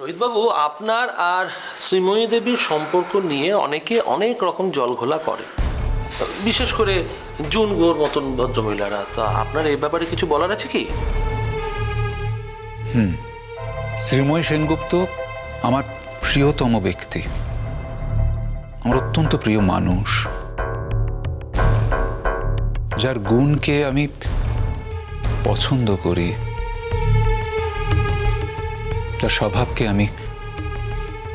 রোহিতবাবু, আপনার আর শ্রীময়ী দেবীর সম্পর্ক নিয়ে অনেকে অনেক রকম জলঘোলা করে। বিশেষ করে জুন গোর মতন ভদ্রমহিলারা। তা আপনার এই ব্যাপারে কিছু বলার আছে কি? হুম। শ্রীময় সেনগুপ্ত আমার প্রিয়তম ব্যক্তি। আমার অত্যন্ত প্রিয় মানুষ। যার গুণকে আমি পছন্দ করি। তার স্বভাবকে আমি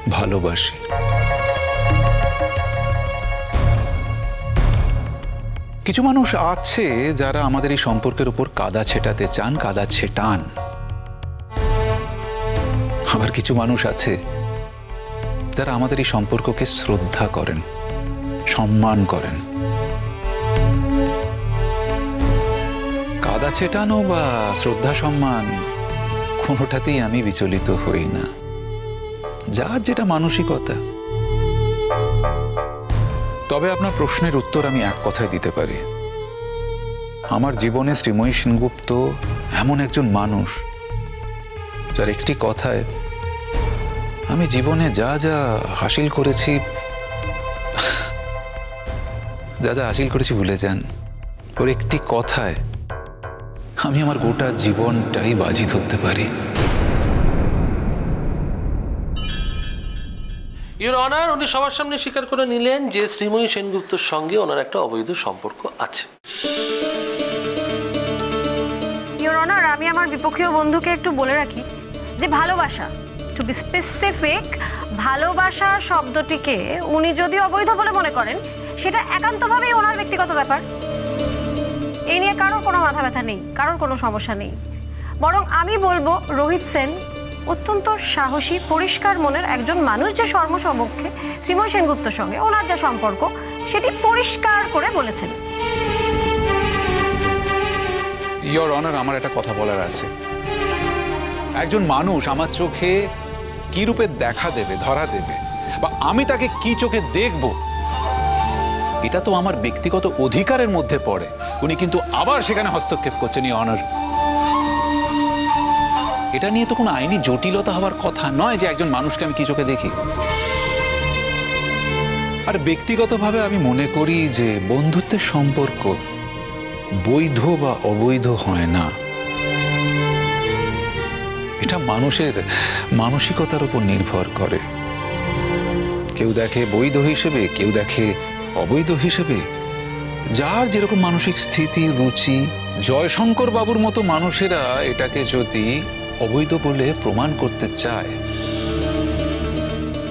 ভালোবাসি। কিছু মানুষ আছে যারা আমাদের এই সম্পর্কের উপর কাদা ছেটাতে চান, কাদা ছেটান। আবার কিছু মানুষ আছে যারা আমাদের এই সম্পর্ককে শ্রদ্ধা করেন, সম্মান করেন। কাদা ছেটানো বা শ্রদ্ধা সম্মান কোনোটাতেই আমি বিচলিত হই না। যার যেটা মানসিকতা। তবে আপনার প্রশ্নের উত্তর আমি এক কথায় দিতে পারি। আমার জীবনে শ্রীময়ী সেনগুপ্ত এমন একজন মানুষ, যার একটি কথায়, আমি জীবনে যা যা হাসিল করেছি, যা যা হাসিল করেছি ভুলে যান। ওর একটি কথায় আমি আমার গোটা জীবনটাই বাজি ধরতে পারি। ইউর অনার উনি সবার সামনে স্বীকার করে নিলেন যে শ্রীময়ী সেনগুপ্তর সঙ্গে ওনার একটা অবৈধ সম্পর্ক আছে। ইওর অনার আমি আমার বিপক্ষীয় বন্ধুকে একটু বলে রাখি যে ভালোবাসা টু বি স্পেসিফিক ভালোবাসা শব্দটিকে উনি যদি অবৈধ বলে মনে করেন সেটা একান্তভাবেই ওনার ব্যক্তিগত ব্যাপার। এই নিয়ে কারোর কোনো মাথা ব্যথা নেই, কারোর কোনো সমস্যা নেই। বরং আমি বলব, রোহিত সেন অত্যন্ত সাহসী, পরিষ্কার মনের একজন মানুষ যে সর্বসমক্ষে শ্রীময় সেনগুপ্তর সঙ্গে ওনার যা সম্পর্ক, সেটি পরিষ্কার করে বলেছেন। ইয়র অনার আমার একটা কথা বলার আছে। একজন মানুষ আমার চোখে কি রূপে দেখা দেবে, ধরা দেবে, বা আমি তাকে কি চোখে দেখব, এটা তো আমার ব্যক্তিগত অধিকারের মধ্যে পড়ে। উনি কিন্তু আবার সেখানে হস্তক্ষেপ করছেন অনার এটা নিয়ে তো কোনো আইনি জটিলতা হওয়ার কথা নয় যে একজন মানুষকে আমি কি চোখে দেখি। আর ব্যক্তিগতভাবে আমি মনে করি যে বন্ধুত্বের সম্পর্ক বৈধ বা অবৈধ হয় না। এটা মানুষের মানসিকতার উপর নির্ভর করে। কেউ দেখে বৈধ হিসেবে, কেউ দেখে অবৈধ হিসেবে যার যেরকম মানসিক স্থিতি, রুচি, জয়শঙ্কর বাবুর মতো মানুষেরা এটাকে যদি অবৈধ বলে প্রমাণ করতে চায়,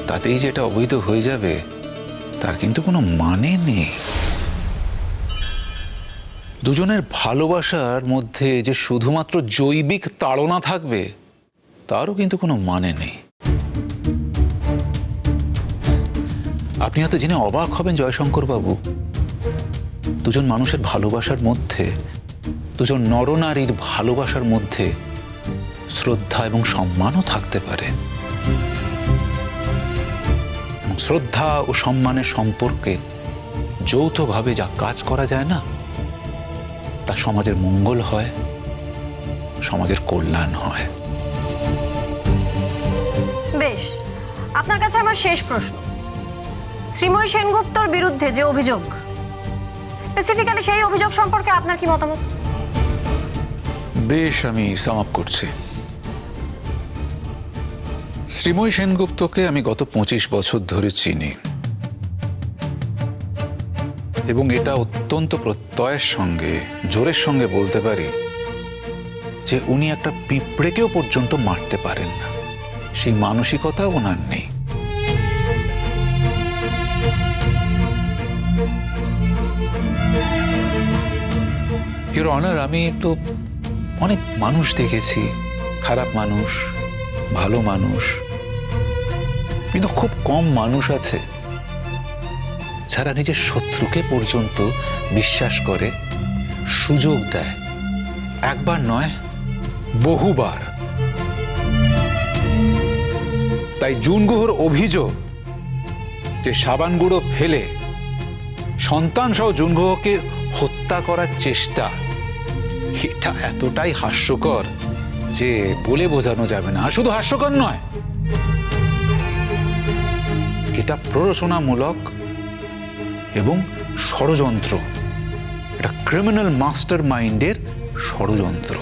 তাতেই যে এটা অবৈধ হয়ে যাবে, তার কিন্তু কোনো মানে নেই। দুজনের ভালোবাসার মধ্যে যে শুধুমাত্র জৈবিক তাড়না থাকবে, তারও কিন্তু কোনো মানে নেই। আপনি হয়তো জেনে অবাক হবেন জয়শঙ্কর বাবু। দুজন মানুষের ভালোবাসার মধ্যে, দুজন নরনারীর ভালোবাসার মধ্যে শ্রদ্ধা এবং সম্মানও থাকতে পারে। শ্রদ্ধা ও সম্মানের সম্পর্কে যৌথভাবে যা কাজ করা যায় না, তা সমাজের মঙ্গল হয়, সমাজের কল্যাণ হয়। বেশ, আপনার কাছে আমার শেষ প্রশ্ন। শ্রীময়ী সেনগুপ্তর বিরুদ্ধে যে অভিযোগ স্পেসিফিক্যালি সেই অভিযোগ সম্পর্কে আপনার কি মতামত? বেশ, আমি সাম আপ করছি। শ্রীময় সেনগুপ্তকে আমি গত পঁচিশ বছর ধরে চিনি। এবং এটা অত্যন্ত প্রত্যয়ের সঙ্গে, জোরের সঙ্গে বলতে পারি যে উনি একটা পিঁপড়েকেও পর্যন্ত মারতে পারেন না। সেই মানসিকতা ওনার নেই। এর অনার আমি তো অনেক মানুষ দেখেছি। খারাপ মানুষ, ভালো মানুষ। কিন্তু খুব কম মানুষ আছে যারা নিজের শত্রুকে পর্যন্ত বিশ্বাস করে, সুযোগ দেয়। একবার নয়, বহুবার। তাই জুন গুহর অভিযোগ যে সাবান গুঁড়ো ফেলে সন্তান সহ জুনগুহকে হত্যা করার চেষ্টা। এটা এতটাই হাস্যকর যে বলে বোঝানো যাবে না। শুধু হাস্যকর নয়, এটা প্ররোচনামূলক এবং ষড়যন্ত্র। এটা ক্রিমিনাল মাস্টার মাইন্ডের ষড়যন্ত্র।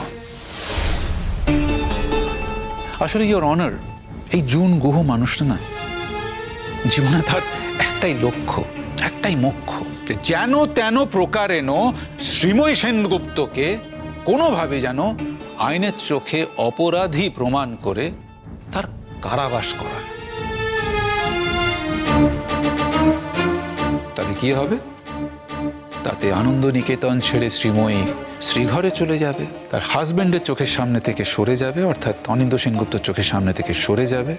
আসলে ইওর অনার এই জুন গুহ মানুষটা না, জীবনে তার একটাই লক্ষ্য, একটাই মোক্ষ। যেন তেন প্রকারেণ শ্রীময়ী সেনগুপ্তকে কোনোভাবে যেন আইনের চোখে অপরাধী প্রমাণ করে তার কারাবাস করা তাতে কি হবে? তাতে আনন্দ নিকেতন ছেড়ে শ্রীময়ী শ্রীঘরে চলে যাবে, তার হাজবেন্ডের চোখের সামনে থেকে সরে যাবে, অর্থাৎ অনিন্দ সেনগুপ্তর চোখের সামনে থেকে সরে যাবে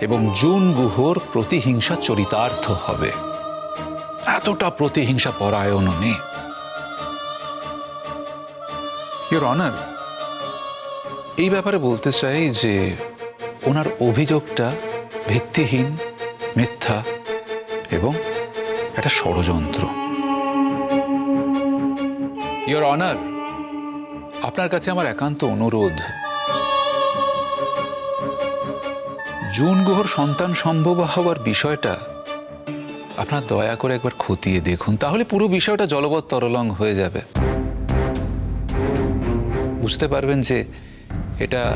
এবং জুন গুহর প্রতিহিংসা চরিতার্থ হবে। এতটা প্রতিহিংসা পরায়ণ ইয়োর অনার এই ব্যাপারে বলতে চাই যে ওনার অভিযোগটা ভিত্তিহীন, মিথ্যা এবং একটা ষড়যন্ত্র। ইয়োর অনার আপনার কাছে আমার একান্ত অনুরোধ। জুন গুহর সন্তান সম্ভব হওয়ার বিষয়টা আপনার দয়া করে একবার খতিয়ে দেখুন, তাহলে পুরো বিষয়টা জলবৎ তরলং হয়ে যাবে। বুঝতে পারবেন যে এটা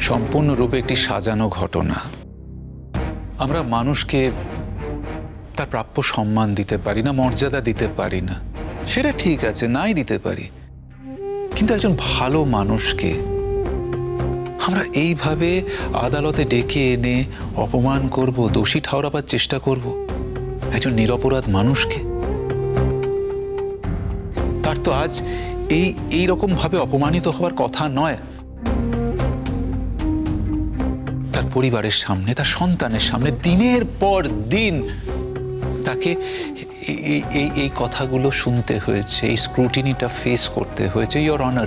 সম্পূর্ণরূপে একটি সাজানো ঘটনা। আমরা মানুষকে তার প্রাপ্য সম্মান দিতে পারি না, মর্যাদা দিতে পারি না। সেটা ঠিক আছে, নাই দিতে পারি। কিন্তু একজন ভালো মানুষকে আমরা এইভাবে আদালতে ডেকে এনে অপমান করব, দোষী ঠাউরাবার চেষ্টা করব। একজন নিরপরাধ মানুষকে? তার তো আজ এই এই ভাবে অপমানিত হওয়ার কথা নয়। তার পরিবারের সামনে, তার সন্তানের সামনে দিনের পর দিন তাকে এই- এই এই এই কথাগুলো শুনতে হয়েছে, এই স্ক্রুটিনিটা ফেস করতে হয়েছে ইয়োর অনার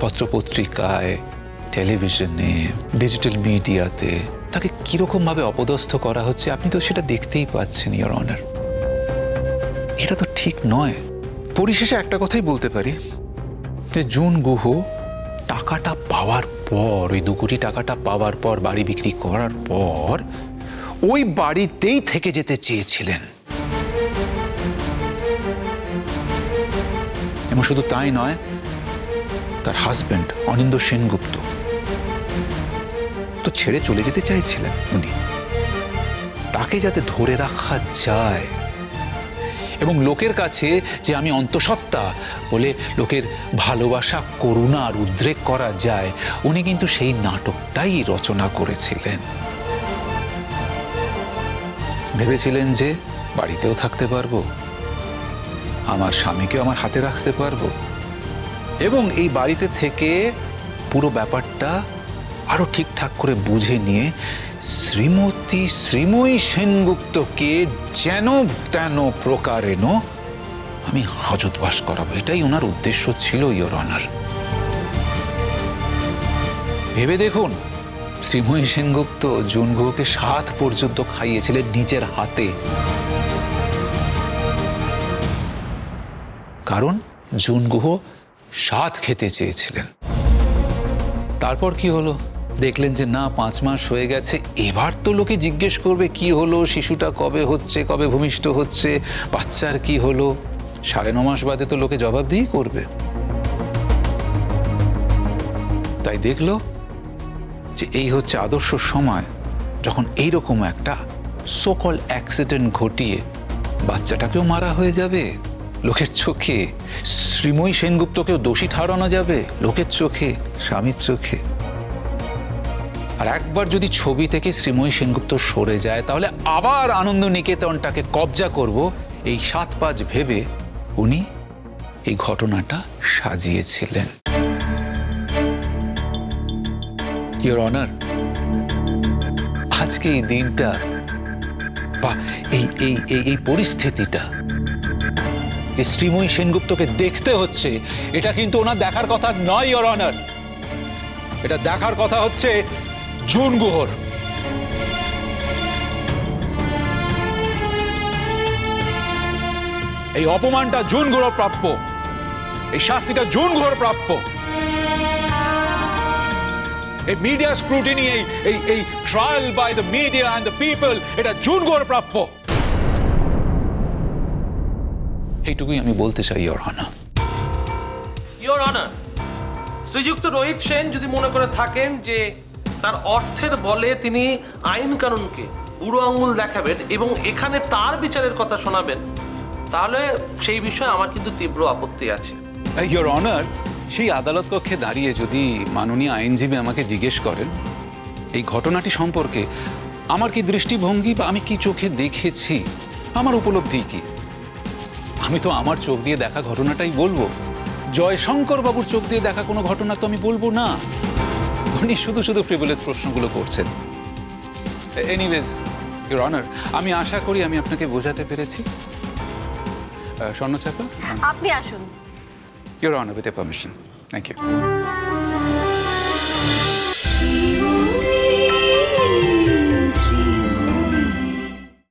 পত্রপত্রিকায় টেলিভিশনে ডিজিটাল মিডিয়াতে তাকে কীরকম ভাবে অপদস্থ করা হচ্ছে, আপনি তো সেটা দেখতেই পাচ্ছেন ইয়োর অনার এটা তো ঠিক নয়। পরিশেষে একটা কথাই বলতে পারি, যে জুন গুহ টাকাটা পাওয়ার পর, ওই দু কোটি টাকাটা পাওয়ার পর, বাড়ি বিক্রি করার পর, ওই বাড়িতেই থেকে যেতে চেয়েছিলেন। এবং শুধু তাই নয়, তার হাজব্যান্ড অনিন্দ সেনগুপ্ত। ছেড়ে চলে যেতে চাইছিলেন উনি। তাকে যাতে ধরে রাখা যায়। এবং লোকের কাছে যে আমি অন্তঃসত্ত্বা বলে লোকের ভালোবাসা, করুণা, আর উদ্রেক করা যায়, উনি কিন্তু সেই নাটকটাই রচনা করেছিলেন। ভেবেছিলেন যে বাড়িতেও থাকতে পারব, আমার স্বামীকেও আমার হাতে রাখতে পারব। এবং এই বাড়িতে থেকে পুরো ব্যাপারটা আরও ঠিকঠাক করে বুঝে নিয়ে শ্রীমতী শ্রীময়ী সেনগুপ্তকে যেন তেন প্রকারেণ আমি হাজতবাস করাবো। এটাই ওনার উদ্দেশ্য ছিল ইয়োর অনার ভেবে দেখুন, শ্রীময়ী সেনগুপ্ত জুনগুহকে সাত পর্যন্ত খাইয়েছিলেন নিজের হাতে। কারণ জুনগুহ সাত খেতে চেয়েছিলেন। তারপর কি হলো? দেখলেন যে না, পাঁচ মাস হয়ে গেছে। এবার তো লোকে জিজ্ঞেস করবে, কি হলো? শিশুটা কবে হচ্ছে? কবে ভূমিষ্ঠ হচ্ছে? বাচ্চার কি হলো? সাড়ে ন মাস বাদে তো লোকে জবাবদিহি করবে। তাই দেখল যে এই হচ্ছে আদর্শ সময়, যখন এইরকম একটা সকল অ্যাক্সিডেন্ট ঘটিয়ে বাচ্চাটাকেও মারা হয়ে যাবে, লোকের চোখে শ্রীময়ী সেনগুপ্তকেও দোষী ঠাড়ানো যাবে, লোকের চোখে, স্বামীর চোখে। আর একবার যদি ছবি থেকে শ্রীময়ী সেনগুপ্ত সরে যায়, তাহলে আবার আনন্দ নিকেতনটাকে কবজা করব এই সাত পাঁচ ভেবে উনি এই ঘটনাটা সাজিয়েছিলেন। ইয়োর অনার আজকে এই দিনটা বা এই এই এই এই পরিস্থিতিটা যে শ্রীময়ী সেনগুপ্তকে দেখতে হচ্ছে, এটা কিন্তু ওনার দেখার কথা নয় ইয়োর অনার এটা দেখার কথা হচ্ছে জুন গুহর। এই অপমানটা জুন গুহর প্রাপ্য। এই শাস্তিটা জুন গুহর প্রাপ্য। এই মিডিয়া স্ক্রুটিনি এই এই এই trial by the media and the people এটা জুন গোর প্রাপ্য। এইটুকুই আমি বলতে চাই ইওর হানা ইয়োর অনার শ্রীযুক্ত রোহিত সেন যদি মনে করে থাকেন যে তার অর্থের বলে তিনি আইন কানুনকে বুড়ো আঙুল দেখাবেন এবং এখানে তার বিচারের কথা শোনাবেন, তাহলে সেই বিষয়ে আমার কিন্তু তীব্র আপত্তি আছে। ইওর অনার সেই আদালত কক্ষে দাঁড়িয়ে যদি মাননীয় আইনজীবী আমাকে জিজ্ঞেস করেন, এই ঘটনাটি সম্পর্কে আমার কি দৃষ্টিভঙ্গি বা আমি কি চোখে দেখেছি, আমার উপলব্ধি কি? আমি তো আমার চোখ দিয়ে দেখা ঘটনাটাই বলব। জয়শঙ্কর বাবুর চোখ দিয়ে দেখা কোনো ঘটনা তো আমি বলব না। উনি শুধু শুধু ফ্রিভুলেস প্রশ্নগুলো করছেন। এনিওয়েজ ইউর অনার আমি আশা করি আমি আপনাকে বোঝাতে পেরেছি। স্বর্ণচাপা আপনি আসুন। Your honour with a permission thank you